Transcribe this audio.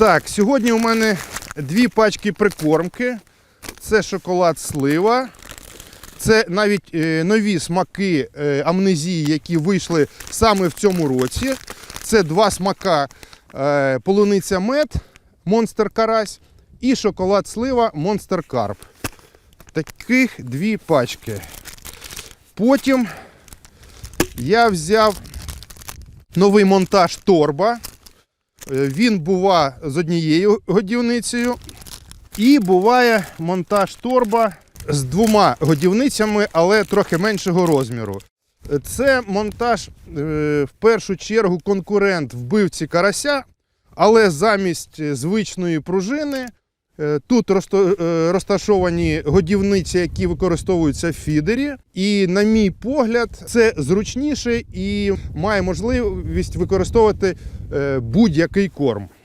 Так, сьогодні у мене дві пачки прикормки. Це шоколад слива. Це навіть е, нові смаки е, амнезії, які вийшли саме в цьому році. Це два смака е, полуниця мед, монстер карась і шоколад слива монстер карп. Таких дві пачки. Потім я взяв новий монтаж торба. Е, Він бува з однією годівницею. І буває монтаж торба з двома годівницями, але трохи меншого розміру. Це монтаж е, в першу чергу конкурент вбивці карася, але замість звичної пружини тут е, розташовані годівниці, які використовуються в фідері. І, на мій погляд, це зручніше і має можливість використовувати е, будь-який корм.